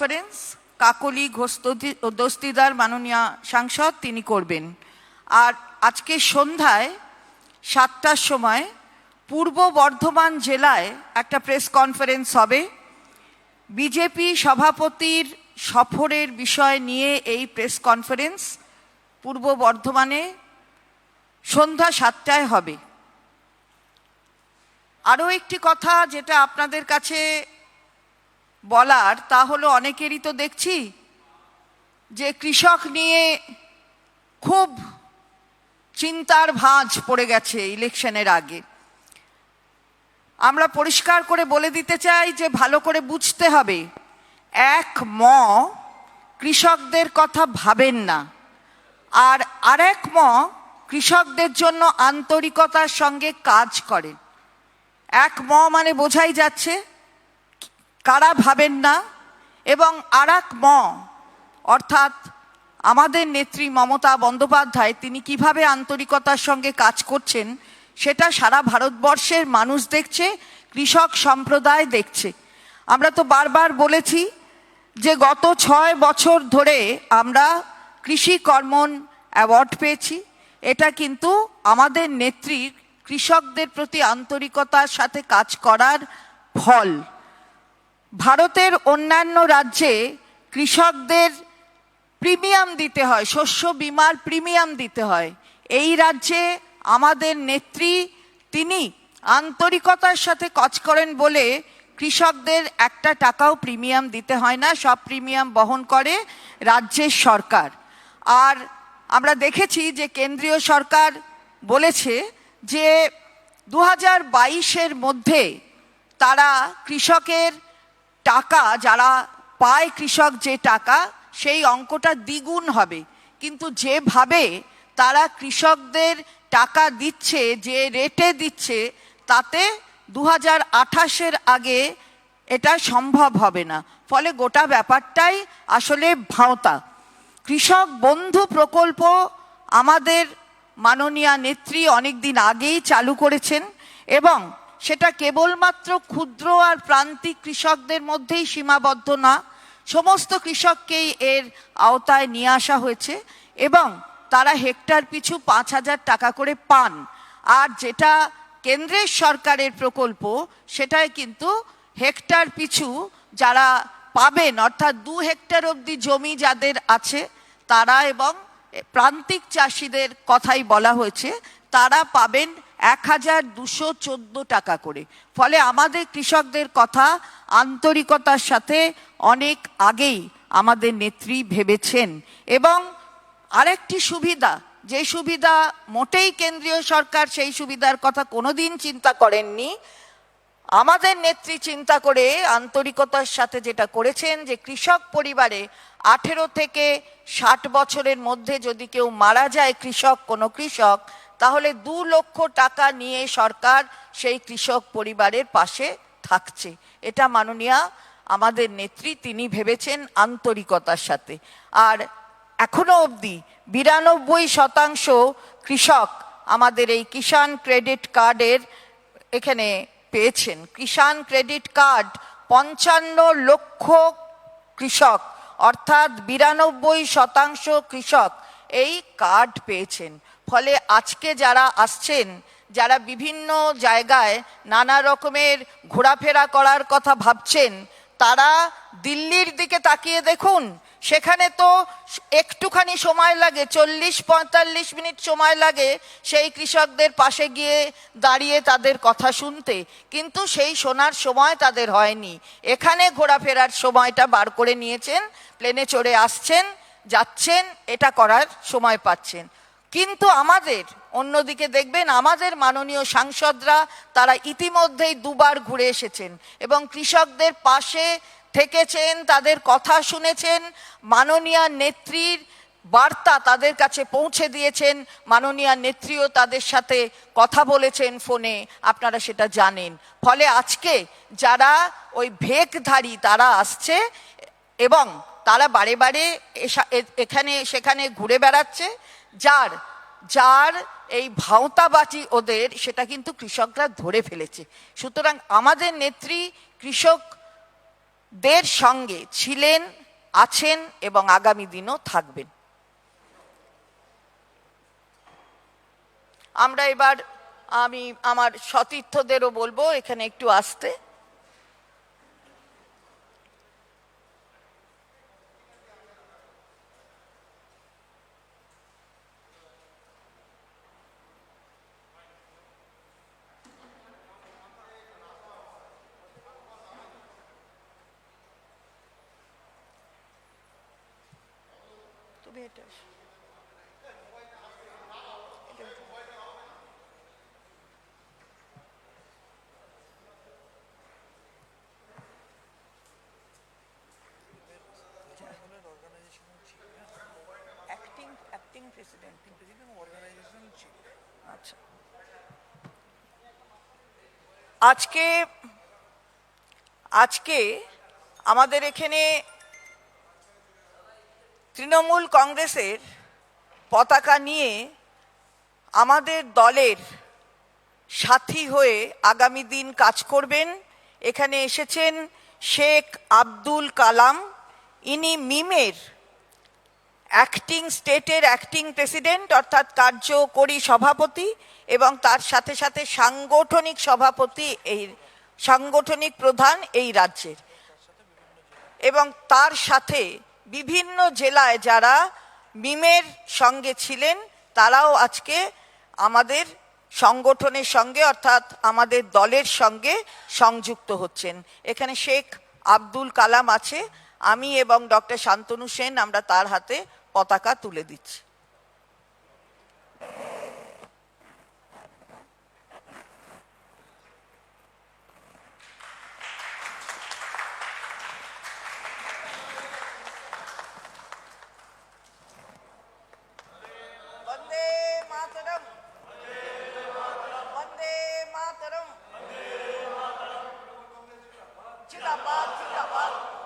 Conference কাকলি দস্তিদার মাননীয় সাংসদ তিনি করবেন। আর আজকে সন্ধ্যায় সাতটার সময় পূর্ব বর্ধমান জেলায় একটা প্রেস কনফারেন্স হবে। বিজেপি সভাপতির সফরের বিষয় নিয়ে এই প্রেস কনফারেন্স পূর্ব বর্ধমানে সন্ধ্যা সাতটায় হবে। আরও একটি কথা যেটা আপনাদের কাছে বলার, তা হলো অনেকেরই তো দেখছি যে কৃষক নিয়ে খুব চিন্তার ভাঁজ পড়ে গেছে ইলেকশনের আগে। আমরা পরিষ্কার করে বলে দিতে চাই যে ভালো করে বুঝতে হবে, এক ম কৃষকদের কথা ভাবেন না। আর আরেক ম কৃষকদের জন্য আন্তরিকতার সঙ্গে কাজ করেন। এক ম মানে বোঝাই যাচ্ছে কারা ভাবেন না এবং আরাক ম, অর্থাৎ আমাদের নেত্রী মমতা বন্দ্যোপাধ্যায়, তিনি কীভাবে আন্তরিকতার সঙ্গে কাজ করছেন, সেটা সারা ভারতবর্ষের মানুষ দেখছে, কৃষক সম্প্রদায় দেখছে। আমরা তো বারবার বলেছি যে গত ছয় বছর ধরে আমরা কৃষি কর্মণ অ্যাওয়ার্ড পেয়েছি। এটা কিন্তু আমাদের নেত্রীর কৃষকদের প্রতি আন্তরিকতার সাথে কাজ করার ফল। ভারতের অন্যান্য রাজ্যে কৃষকদের প্রিমিয়াম দিতে হয়, শস্য বিমার প্রিমিয়াম দিতে হয়। এই রাজ্যে আমাদের নেত্রী তিনি আন্তরিকতার সাথে কাজ করেন বলে কৃষকদের একটা টাকাও প্রিমিয়াম দিতে হয় না, সব প্রিমিয়াম বহন করে রাজ্যের সরকার। আর আমরা দেখেছি যে কেন্দ্রীয় সরকার বলেছে যে দু হাজার মধ্যে তারা কৃষকের টাকা, যারা পায় কৃষক যে টাকা, সেই অঙ্কটা দ্বিগুণ হবে। কিন্তু যেভাবে তারা কৃষকদের টাকা দিচ্ছে, যে রেটে দিচ্ছে, তাতে দু হাজার আঠাশের আগে এটা সম্ভব হবে না। ফলে গোটা ব্যাপারটাই আসলে ভাঁওতা। কৃষক বন্ধু প্রকল্প আমাদের মাননীয় নেত্রী অনেকদিন আগেই চালু করেছেন এবং সেটা কেবলমাত্র ক্ষুদ্র আর প্রান্তিক কৃষকদের মধ্যেই সীমাবদ্ধ না, সমস্ত কৃষককেই এর আওতায় নিয়ে আসা হয়েছে এবং তারা হেক্টর পিছু পাঁচ হাজার টাকা করে পান। আর যেটা কেন্দ্রের সরকারের প্রকল্প সেটায় কিন্তু হেক্টর পিছু যারা পাবেন, অর্থাৎ দু হেক্টর অবধি জমি যাদের আছে, তারা এবং প্রান্তিক চাষিদের কথাই বলা হয়েছে, তারা পাবেন এক হাজার দুশো চোদ্দ টাকা করে। ফলে আমাদের কৃষকদের কথা আন্তরিকতার সাথে অনেক আগেই আমাদের নেত্রী ভেবেছেন। এবং আরেকটি সুবিধা, যে সুবিধা মোটেই কেন্দ্রীয় সরকার সেই সুবিধার কথা কোনোদিন চিন্তা করেননি। আমাদের নেত্রী চিন্তা করে আন্তরিকতার সাথে যেটা করেছেন, যে কৃষক পরিবারে আঠেরো থেকে ষাট বছরের মধ্যে যদি কেউ মারা যায় কৃষক, কোনো কৃষক তাহলে দু লক্ষ টাকা নিয়ে সরকার সেই কৃষক পরিবারের পাশে থাকছে। এটা মাননীয়া আমাদের নেত্রী, তিনি ভেবেছেন আন্তরিকতার সাথে। আর এখনও অবধি বিরানব্বই শতাংশ কৃষক আমাদের এই কিষাণ ক্রেডিট কার্ডের এখানে পেয়েছেন। কিষাণ ক্রেডিট কার্ড পঞ্চান্ন লক্ষ কৃষক, অর্থাৎ বিরানব্বই শতাংশ কৃষক এই কার্ড পেয়েছেন। ফলে আজকে যারা আসছেন, যারা বিভিন্ন জায়গায় নানা রকমের ঘোরাফেরা করার কথা ভাবছেন, তারা দিল্লির দিকে তাকিয়ে দেখুন। সেখানে তো একটুখানি সময় লাগে, চল্লিশ পঁয়তাল্লিশ মিনিট সময় লাগে সেই কৃষকদের পাশে গিয়ে দাঁড়িয়ে তাদের কথা শুনতে। কিন্তু সেই শোনার সময় তাদের হয়নি। এখানে ঘোরাফেরার সময়টা বার করে নিয়েছেন, প্লেনে চড়ে আসছেন, যাচ্ছেন, এটা করার সময় পাচ্ছেন। কিন্তু আমাদের, অন্যদিকে দেখবেন আমাদের মাননীয় সাংসদরা, তারা ইতিমধ্যেই দুবার ঘুরে এসেছেন এবং কৃষকদের পাশে থেকেছেন, তাদের কথা শুনেছেন, মাননীয় নেত্রীর বার্তা তাদের কাছে পৌঁছে দিয়েছেন, মাননীয় নেত্রীও তাদের সাথে কথা বলেছেন ফোনে, আপনারা সেটা জানেন। ফলে আজকে যারা ওই ভেকধারী তারা আসছে এবং তারা বারে বারে এখানে, সেখানে ঘুরে বেড়াচ্ছে। যার যার এই ভাওতাবাজি ওদের, সেটা কিন্তু কৃষকরা ধরে ফেলেছে। সুতরাং আমাদের নেত্রী কৃষক দের সঙ্গে ছিলেন, আছেন এবং আগামী দিনও থাকবেন। আমরা এবার, আমি, আমার সতীর্থদেরও বলব, এখানে একটু আসতে। তুমি এটা। অ্যাক্টিং অ্যাক্টিং প্রেসিডেন্ট আচ্ছা আজকে আজকে আমাদের এখানে তৃণমূল কংগ্রেসের পতাকা নিয়ে আমাদের দলের সাথী হয়ে আগামী দিন কাজ করবেন। এখানে এসেছেন শেখ আব্দুল কালাম। ইনি মিমের অ্যাক্টিং স্টেটের অ্যাক্টিং প্রেসিডেন্ট অর্থাৎ কার্যকরী সভাপতি এবং তার সাথে সাথে সাংগঠনিক সভাপতি এই সাংগঠনিক প্রধান এই রাজ্যের। এবং তার সাথে বিভিন্ন জেলায় যারা মিমের সঙ্গে ছিলেন, তারাও আজকে আমাদের সংগঠনের সঙ্গে, অর্থাৎ আমাদের দলের সঙ্গে সংযুক্ত হচ্ছেন। এখানে শেখ আব্দুল কালাম আছে। আমি এবং ডক্টর শান্তনু সেন, আমরা তার হাতে পতাকা তুলে দিচ্ছি। জিন্দাবাদ